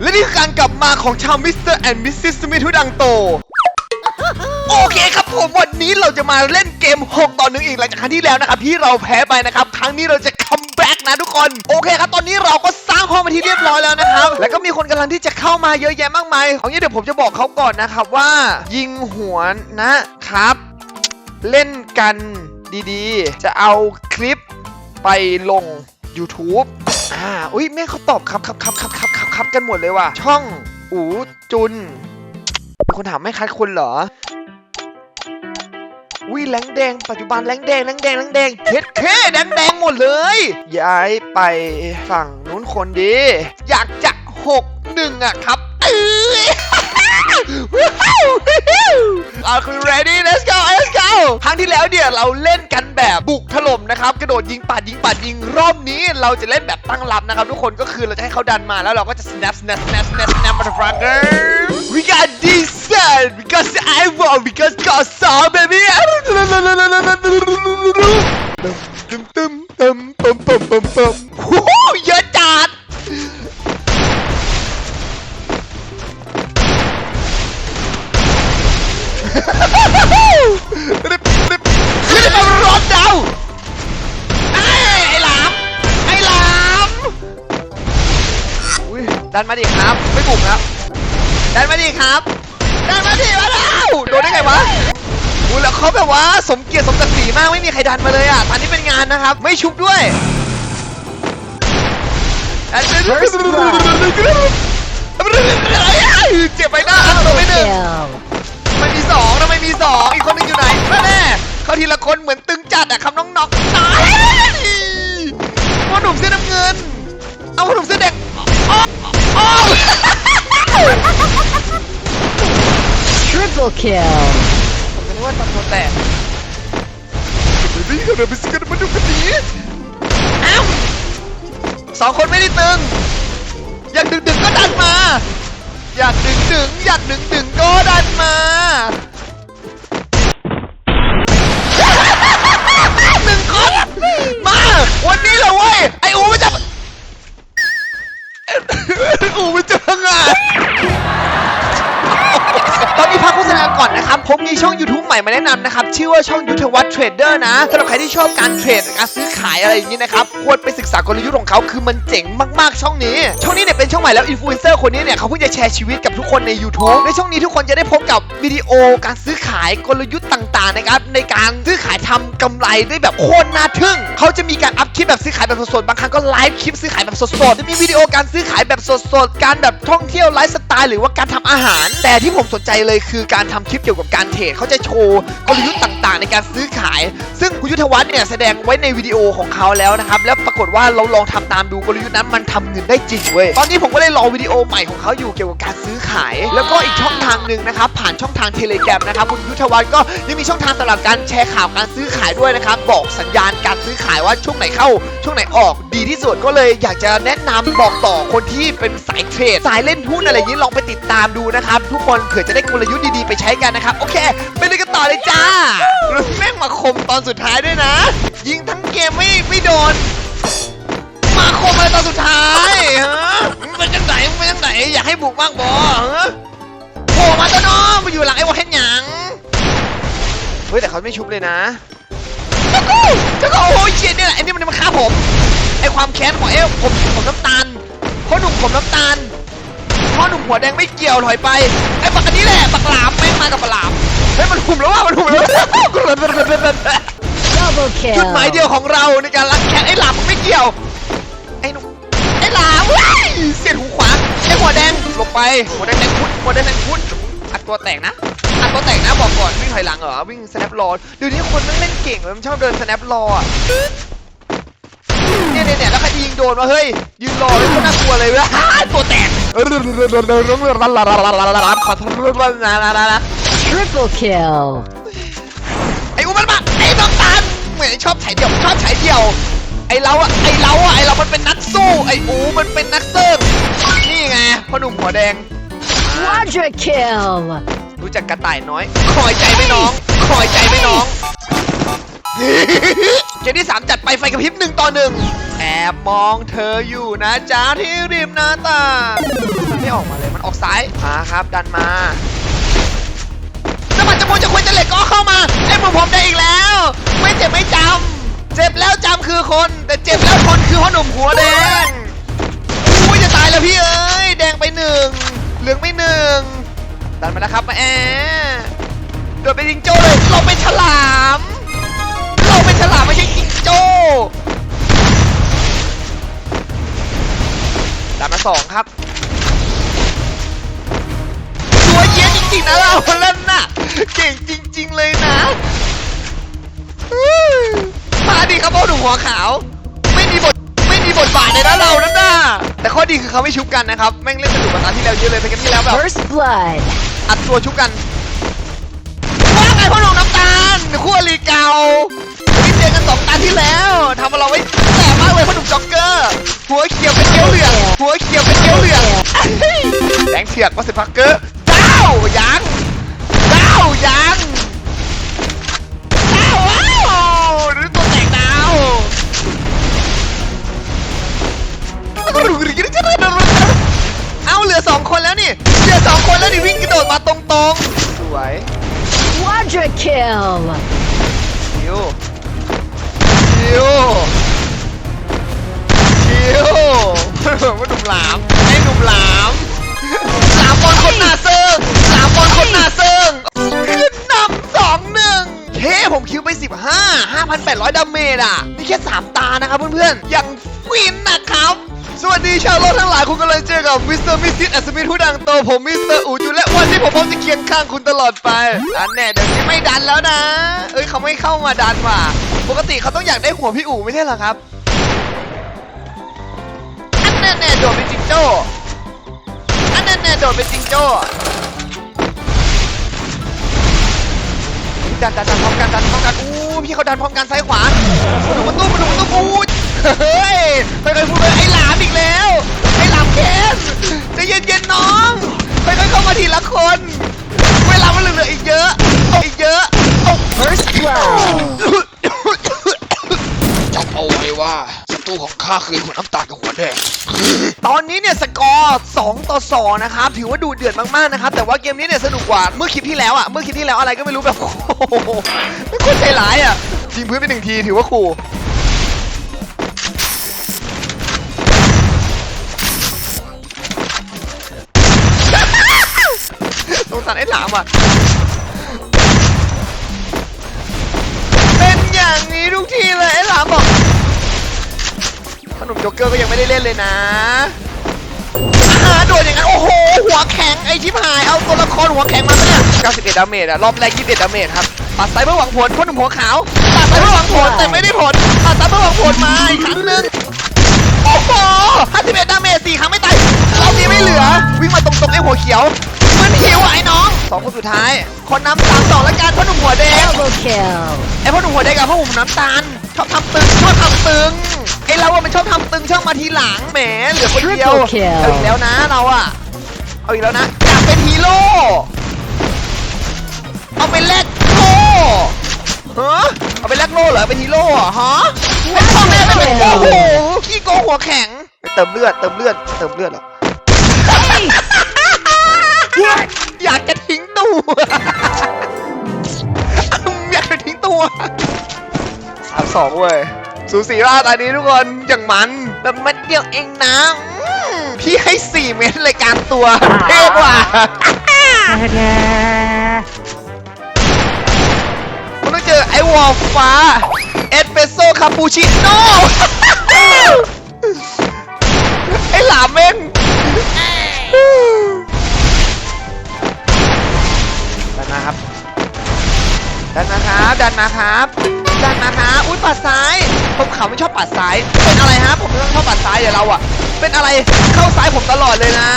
และนี่คือการกลับมาของชาวมิสเตอร์แอนด์มิสซิสสมิธทุดังโต โอเคครับผมวันนี้เราจะมาเล่นเกม 6 ต่อหนึ่งอีกหลังจากครั้งที่แล้วนะครับที่เราแพ้ไปนะครับครั้งนี้เราจะคัมแบ็กนะทุกคน โอเคครับตอนนี้เราก็สร้างห้องมาที่เรียบร้อยแล้วนะครับแล้วก็มีคนกำลังที่จะเข้ามาเยอะแยะมากมายเอางี้เดี๋ยวผมจะบอกเขาก่อนนะครับว่า ยิงหัวนะครับ เล่นกันดีๆ จะเอาคลิปไปลง YouTube อ่า อุ้ยแม่เขาตอบครับครับครับครับครับครับครับกันหมดเลยว่ะ ช่อง อูจุน มีคนถามไม่คัดคนเหรอวิแรงแดง ปัจจุบันแรงแดงแรงแดงแรงแดงเฮ็ดเคแดงแดงหมดเลย ย้ายไปฝั่งนู้นคนดี อยากจะหกหนึ่งอะครับเออาคุณ ready let's go let's go ครั้งที่แล้วเนี่ยเราเล่นกันแบบบุกถล่มนะครับ กระโดดยิงปัดยิงปัดยิงรอบนี้เราจะเล่นแบบตั้งรับนะครับ ทุกคนก็คือเราจะให้เขาดันมาแล้วเราก็จะ snap snap snap snap snap motherfucker we got this son because I won because God saw baby ตึมตึมตึมตึมตึมตึมตึม ดันมาดิครับ ไม่บุกครับ ดันมาดิครับ ดันมาดิมาแล้วโดนได้ไงวะอุ้แล้วเขาแบบว่าสมเกียรติสมศักดิ์ศรีมากไม่มีใครดันมาเลยอะตอนนี้เป็นงานนะครับ ไม่ชุบด้วยเจ็บไปหน้าครับตัวไม่หนึ่งทำไมมีสองทำไม่มีสองอีกคนหนึงอยู่ไหนแม่เขาทีละคนเหมือนตึงจัดอะคำน้องน็อกตายพ่อหนุ่มเสื้อน้ำเงิน เอาพ่อหนุ่มเสื้อแดง Triple kill. ผมนึกว่าตอนตัวแตกเดี๋ยวนี้เดี๋ยวไปสิกันมาดูกันดีอ้าวสองคนไม่ได้ตึง อยากดึงดึงก็ดันมา อยากดึงดึงอยากดึงดึงก็ดันมาหนึ่งคนมา วันนี้เหรอเว้ย ไออูมันจะอูมันจะพังงาน ก่อนนะครับ ผมมีช่อง YouTube ใหม่มาแนะนำนะครับ ชื่อว่าช่องยุทธวัฒน์เทรดเดอร์นะสำหรับใครที่ชอบการเทรดการซื้อขายอะไรอย่างนี้นะครับ ควรไปศึกษากลยุทธ์ของเขาคือมันเจ๋งมากๆ ช่องนี้ ช่องนี้เนี่ยเป็นช่องใหม่แล้วอินฟลูเอนเซอร์คนนี้เนี่ยเขาเพิ่งจะแชร์ชีวิตกับทุกคนใน YouTube ในช่องนี้ทุกคนจะได้พบกับวิดีโอการซื้อขายกลยุทธ์ต่างๆนะครับในการซื้อขายทำกำไรได้แบบโคตรน่าทึ่งเขาจะมีการอัพคลิปแบบซื้อขายแบบสดๆบางครั้งก็ไลฟ์คลิปซื้อขายแบบสดๆจะมีวิดีโอการซื้อขายแบบสดๆการแบบท่องเที่ยวไลฟ์สไตล์หรือว่าการทำอาหาร แต่ที่ผมสนใจเลยคือการทำคลิปเกี่ยวกับการเทรดเขาจะโชว์กลยุทธ์ต่างๆ ในการซื้อขาย ซึ่งคุณยุทธวัฒน์เนี่ยแสดงไว้ในวิดีโอของเขาแล้วนะครับ แล้วปรากฏว่าเราลองทำตามดูกลยุทธ์นั้นมันทำเงินได้จริงเว้ย ตอนนี้ผมก็เลยรอวิดีโอใหม่ของเขาอยู่เกี่ยวกับการซื้อขาย แล้วก็อีกช่องทางหนึ่งนะครับผ่านช่องทางเทเลแกรมนะครับคุณยุทธวัฒน์ก็ยังมีช่องทางสำหรับการแชร์ข่าวการซื้อขายด้วยนะครับบอกสัญญาณการซื้อขายว่าช่วงไหนเข้า ช่วงไหนออกดีที่สุดก็เลยอยากจะแนะนำบอกต่อคนที่เป็นสายเทรดสายเล่นหุ้นอะไรอย่างนี้ลองไปติดตามดูนะครับทุกคนเผื่อจะได้กลยุทธ์ดีๆไปใช้กันนะครับ โอเคไปเลยกันต่อเลยจ้าแล้วแม่งมาคมตอนสุดท้ายด้วยนะ ยิงทั้งเกมไม่ไม่โดน มาคมอะไรตอนสุดท้ายฮะมึงเป็นจังไหนมึงเป็นจังไหนอยากให้บุกบ้างบอฮะโผล่มาตัวน้องมาอยู่หลังไอ้วะเห็นหยังเฮ้ยแต่เขาไม่ชุบเลยนะจักรจักรโอ้ยเชียเนี่ยแหละไอ้นี่มันมาฆ่าผมไอ้ความแค้นของไอ้ผมผมน้ำตาลพ่อหนุ่มผมน้ำตาลพ่อหนุ่มหัวแดงไม่เกี่ยวถอยไปไอ้ปักอันนี้แหละปักหลามแม่งมากับปลาหลามเฮ้ยมันหุ่มแล้วว่ะมันหุ่มแล้ว Double จุดหมายเดี kill. ยวของเราในการรักแค้นไอ้หลามมันไม่เกี่ยวไอ้หนุ่มไอ้หลามเว้ยเสียดหูขวาไอ้หัวแดงหลบไปหัวแดงแดงพุดหัวแดงแดงพุดอัดตัวแตกนะอัดตัวแตกนะบอกก่อนวิ่งถอยหลังเหรอวิ่ง snap รอเดี๋ยวนี้คนไม่เล่นเก่งเลยมันชอบเดิน snap รออะเนี่ยเนี่ยเนี่ยแล้วใครจะยิงโดนวะเฮ้ยยืนรอเลยก็น่ากลัวเลยเว้ยตัวแตก ทษนะนะนะนะ Triple kill. ไอ้อุ้มมันมาไอ้น้องตาลเหมือนชอบฉายเดี่ยวชอบฉายเดี่ยว ไอ้เราอะไอ้เราอะไอ้เรา มันเป็นนักสู้ ไอ้อูมันเป็นนักเซิร์ฟนี่ไงพ่อหนุ่มหัวแดง Quadra kill. รู้จักกระต่ายน้อย คอยใจไหมน้อง คอยใจไหมน้อง เกมที่ 3 จัดไปไฟกระพริบหนึ่งต่อหนึ่งแอบมองเธออยู่นะจ้าที่ริมหน้าต่างไม่ออกมาเลยมันออกสายมาครับ ดันมาน้ำมันจะมูจะคุยจะเหล็กก็เข้ามาไอ้มือผมได้อีกแล้ว ไม่เจ็บไม่จำเจ็บแล้วจำคือคน แต่เจ็บแล้วทนคือพ่อหนุ่มหัวแดงอุ้ยจะตายแล้วพี่เอ้ยแดงไปหนึ่งเหลืองไปหนึ่งดันมาแล้วครับมาแอบโดดไปจิงโจ้เลยเราเป็นฉลาม ฉลามไม่ใช่จิงโจ้ดันมาสองครับตัวเยี่ยจริงๆนะเราเล่นน่ะ เก่งจริง ๆ เลยนะอื้อมาดีครับพ่อหนุ่มหัวขาว ไม่มีบทไม่มีบทบาทในด้านเรานั่นน่ะแต่ข้อดีคือเขาไม่ชุบกันนะครับ แม่งเล่นสนุกกว่าตาที่แล้วเยอะเลยแต่กันที่แล้วแบบ First blood. อัดตัวชุบกันว่าไงพ่อหนุ่มน้ำตาลคู่อริเก่าที่เจ อกันสองตาที่แล้วทำเอาเราไว้แสบมากเลยพ่อหนุ่มจ็อกเกอร์หัวเขียวเป็นเกี้ยวเหลืองหัวเขียวเป็นเกี้ยวเหลืองแดงเฉียกมาสิพักเกอร์ ดาเมจอะนี่แค่3ตานะครับเพื่อนๆอยังฟินนะครับ สวัสดีชาวโลกทั้งหลายคุณกำลังเจอกับมิสเตอร์มิสซิสอัศมินผู้ดังโตผมมิสเตอร์อูจูและวันที่ผมพร้อมจะเคียงข้างคุณตลอดไปอันแน่เดี๋ยวนี้ไม่ดันแล้วนะ เอ้ยเขาไม่เข้ามาดันว่ะปกติเขาต้องอยากได้หัวพี่อู๋ไม่ใช่เหรอครับอันแน่แน่โดดเป็นจิงโจ้อันแน่แน่โดดเป็นจิงโจ้ดันดันดันพร้อมกันดันพร้อมกันอู้ พี่เขาดันพร้อมกันซ้ายขวามาดูประตูมาดูประตูอู้เฮ้ยไปไปพูดเลยไอ้หลามอีกแล้วไอ้หลามเคนใจะเย็นๆน้องไปค่อยๆเข้ามาทีละคนเวลามันเหลืออีกเยอะอีกเยอะ First blood. จำเอาไว้ว่าศั ตูของข้าคือหัวน้ำตาลกับหัวแดง ตอนนี้เนี่ยสกอร์2ต่อ2นะครับถือว่าดูเดือดมากๆนะครับแต่ว่าเกมนี้เนี่ยสนุกกว่าเมื่อคลิปที่แล้วอะเมื่อคลิปที่แล้วอะไรก็ไม่รู้แบบโอ้โหไม่คนใจร้ายอะยิงพื้นไปหนึ่งทีถือว่าขู่สงสารไอ้หลามอะเป็นอย่างนี้ทุกทีเลยไอ้หลามบอก ขนมโจ๊กเกอร์ก็ยังไม่ได้เล่นเลยนะอาโดดอย่างนั้น โอ้โห หัวแข็งไอชิบหาย เอาตัวละครหัวแข็งมาปะเนี่ย 91 ดาเมจอะรอบแรก 21 ดาเมจครับปัดไซเบอร์หวังผลพ่อหนุ่มหัวขาวปัดไซเบอร์หวังผลแต่ไม่ได้ผลปัดไซเบอร์หวังผลมาอีกครั้งหนึ่งโอ้โห51 ดาเมจสี่ครั้งไม่ตายรอบนี้ไม่เหลือ วิ่งมาตรงๆไอ้หัวเขียว มันหิวอะไอ้น้องสองคนสุดท้าย คนน้ำสามสองแล้วกันพ่อหนุ่มหัวแดง Double kill. ไอ้พ่อหนุ่มหัวแดงกับพ่อหนุ่มน้ำตาลชอบทำตึงชอบทำตึงไอ้เราอะมันชอบทำตึงชอบมาทีหลังแหมเหลือคนเดียว Triple kill เอาอีกแล้วนะเราอะเอาอีกแล้วนะอยากเป็นฮีโร่เอาไปแลกโล่ฮะเอาไปแลกโล่เหรอเป็นฮีโร่เหรอฮะเป็นพ่อแม่ไม่เป็นโอ้โหขี้โกงหัวแข็งไปเติมเลือดเติมเลือดเติมเลือดเหรอ อยากจะทิ้งตัว อยากจะทิ้งตัวสามสองเว้ย สูสีมากตอนนี้ทุกคน อย่างมันแต่เม็ดเดียวเองนะอืมพี่ให้สี่เม็ดเลยการตัวเท่กว่า คุณต้องเจอไอ้วอลฟ้า เอสเปรสโซ่คาปูชิโน่ ไอ้หลามเม่ง ดันมาครับดันมาครับดันมาครับอุ้ยปัดซ้ายผมเขาไม่ชอบปัดซ้าย เป็นอะไรฮะผมไม่ต้องชอบปัดซ้ายเดี๋ยวเราอะเป็นอะไรเข้าซ้ายผมตลอดเลยนะ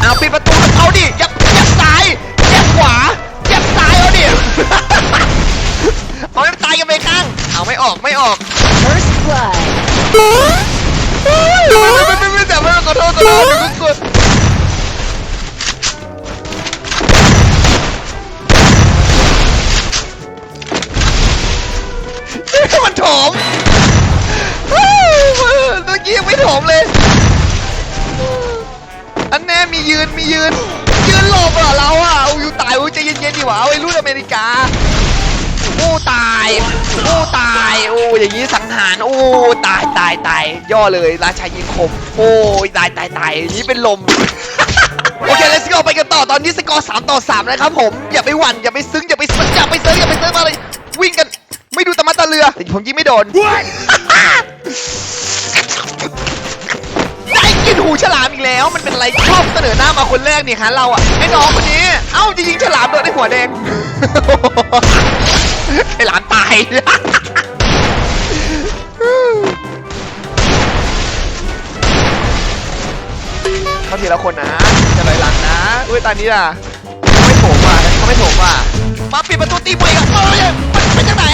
เอาปิดประตูเอาดิยับยับซ้ายยับขวายับซ้ายเอาดิเอาไม่ตายกันไปข้างเอาไม่ออกไม่ออก First blood. ไม่ไม่ไม่ไม่แต่ไม่ขอโทษขอโทษขอ เมื่อกี้ยังไม่โถมเลย อันแน่มียืนมียืน ยืนหลบเหรอเราอะอู้ยตายอู้ยใจเย็นๆดิวะไอ้รุ่นอเมริกาโอ้ตายโอ้ตายโอ้อย่างนี้สังหารโอ้ตายตายตายย่อเลยราชายิงคม โอ้ยตายตายตายอย่างนี้เป็นลมโอเค let's go ไปกันต่อตอนนี้สกอร์3ต่อ3นะครับผมอย่าไปหวั่นอย่าไปซึ้งอย่าไปซึ้งอย่าไปเซิร์ฟอย่าไปเซิร์ฟอะไรวิ่งกัน ไม่ดูตะมัดตะเรือแต่ผมยิงไม่โดนได้ กินหูฉลามอีกแล้ว มันเป็นอะไรชอบเสนอหน้ามาคนแรกนี่ฮะเราอะไอ้น้องคนนี้ เอ้าจะยิงฉลามโดนในหัวแดงไอ้หลามตายเขาทีละคนนะจะลอยหลังนะอุ้ยตอนนี้ล่ะเขาไม่โถมว่ะเขาไม่โถมว่ะมาปิดประตูตีมวยกับเอ้ยมันเป็นจังไหน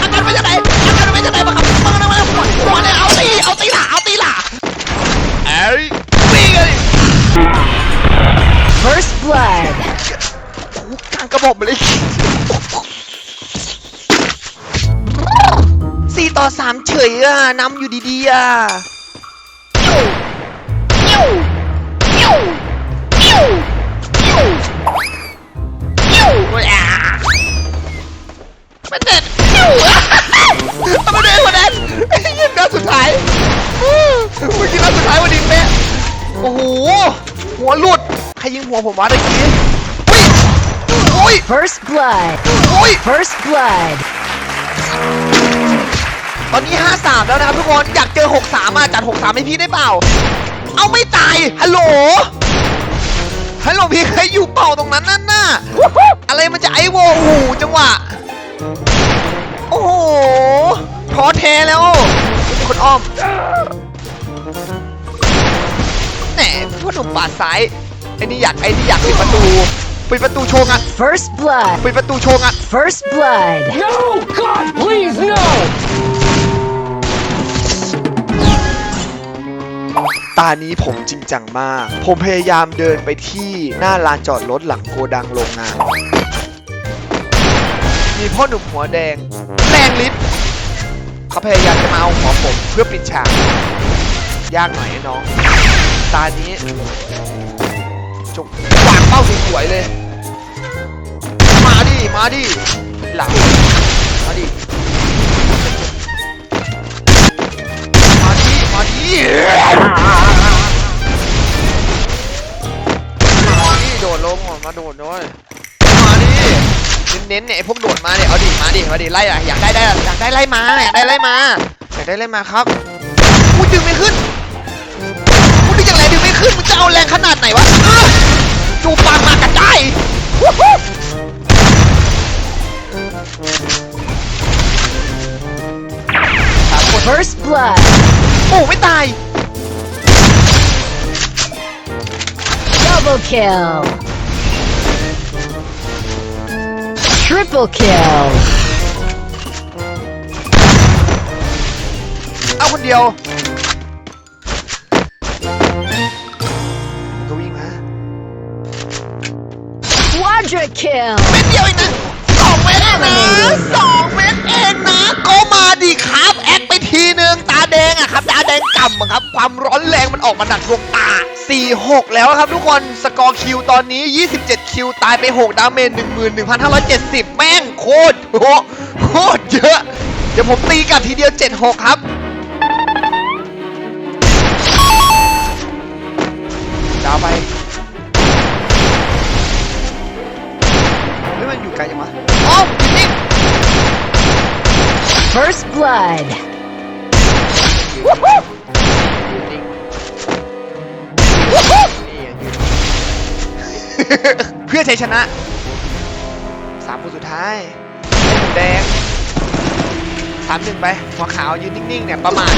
อาการเป็นจังไหนอาการเป็นจังไหนมาครับมาแล้วมาแล้วหัวหัวเลยเอาตีเอาตีหล่ะเอาตีหล่ะ เอ้ยตีกันดิ First blood. โอ้โหกลางกระบอกมาเลยสี่ต่อสามเฉยอะนำอยู่ดีๆอะยิ้วยิ้วยิ้วยิ้วยิ้วยิ้วอะมันเด็ดยิ้วอะเอามาเลยวันนั้นไอ้ยิงนัดสุดท้าย เมื่อกี้นัดสุดท้ายวันนี้เป๊ะโอ้โห หัวหลุด ใครยิงหัวผมวะตะกี้อุ้ย First blood. อุ้ย First blood. ตอนนี้ 5-3 แล้วนะครับทุกคน อยากเจอ 6-3อะจัด 6-3 ให้พี่ได้เปล่า เอาไม่ตาย ฮัลโหล ฮัลโหลพี่เคยอยู่เปล่าตรงนั้นนั่นน่ะ อะไรมันจะไอโวหูจังหวะ โอ้โหท้อแท้แล้ว มีคนอ้อม แหมพ่อหนุ่มปาดซ้ายไอ้นี่อยากไอ้นี่อยากปิดประตูปิดประตูโชว์งัด First blood. ปิดประตูโชว์งัด First blood. No! God, please, no! ตานี้ผมจริงจังมาก ผมพยายามเดินไปที่หน้าลานจอดรถหลังโกดังโรงงาน มีพ่อหนุ่มหัวแดงแรงลิ้นเขาพยายามจะมาเอาหัวผมเพื่อปิดฉาก ยากหน่อยไอ้น้อง ตานี้จงวางเป้าสวยๆเลย มาดิ มาดิ หลัง มาดิ มาดิ มาดิมาดิโดดลงมาโดดด้วยมาดิ เน้นๆเนี่ยพวกโดดมาเนี่ย เอาดิ มาดิ มาดิ ไล่อะอยากได้ได้ อยากได้ไล่มา อยากได้ไล่มา อยากได้ไล่มาครับกูดึงไม่ขึ้น ขึ้นมึงจะเอาแรงขนาดไหนวะเออจูบปากมากันได้วู้ฮู้สามคน First blood. โอ้ไม่ตาย Double kill. Triple kill. เอาคนเดียว Quadra kill. เม็ดเดียวเองนะสองเม็ดเองนะสองเม็ดเองนะก็มาดิครับแอคไปทีนึงตาแดงอะครับตาแดงก่ำอะครับ ความร้อนแรงมันออกมาดักดวงตา 4-6 แล้วครับทุกคนสกอร์คิวตอนนี้ 27 คิวตายไป 6 ดาเมจ11,570 แม่งโคตรโหโคตรเยอะ เดี๋ยวผมตีกลับทีเดียว 7-6 ครับดาวไป มันอยู่ไกลจังวะอ๋ออยู่นี่ First blood. อยู่นิ่งนี่ยืนเพื่อชัยชนะสามคนสุดท้ายไอ้หมูแดงสามหนึ่งไปหัวขาวยืนนิ่งๆเนี่ยประมาท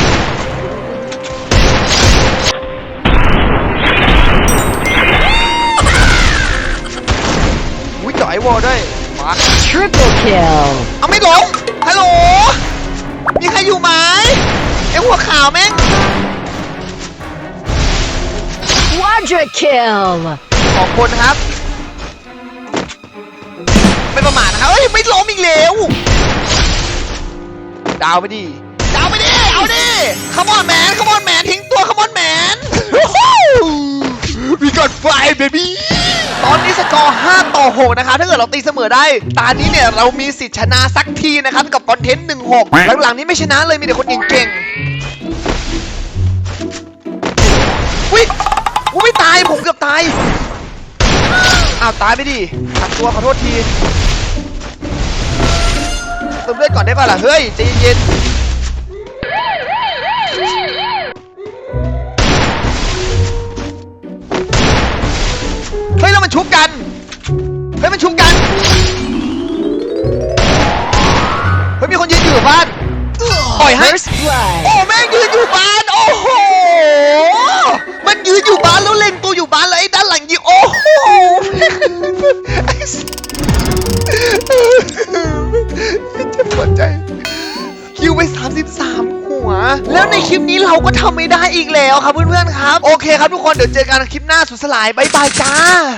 อุ้ยจ่อยวอลด้วยมา Triple kill. เอาไม่ลงฮัลโหล มีใครอยู่ไหมไอหัวขาวแม่ง Quadra kill. สองคนครับ ไม่ประมาทนะครับเฮ้ย ไม่ล้มอีกแล้วดาวไปดิดาวไปดิ เอาดิขมอนแมนขมอนแมนทิ้งตัวขมอนแมน อดไฟเบบี้ตอนนี้สกอร์ 5 ต่อ 6 นะครับ ถ้าเกิดเราตีเสมอได้ตอนนี้เนี่ยเรามีสิทธิ์ชนะสักทีนะครับ กับคอนเทนต์ 1-6 หลังๆนี้ไม่ชนะเลยมีแต่คนเก่งๆอุ้ยกูไม่ตาย ผมเกือบตาย อ้าวตายไปดิขัดตัวขอโทษทีเติมเลือดก่อนได้ป่ะล่ะ เฮ้ยใจเย็นๆ ชุบกัน เฮ้ยมันชุบกัน เฮ้ยมีคนยืนอยู่บ้านปล่อยให้ First blood. โอ้แม่งยืนอยู่บ้าน โอ้โห มันยืนอยู่บ้านแล้วเล็งตัวอยู่บ้านแล้วไอ้ด้านหลังยิงโอ้โหไอ้สัสเจ็บปวดใจคิวไป 33 หัว แล้วในคลิปนี้เราก็ทำไม่ได้อีกแล้วครับเพื่อนๆครับ โอเคครับทุกคนเดี๋ยวเจอกันคลิปหน้าสุดสลาย บ๊ายบายจ้า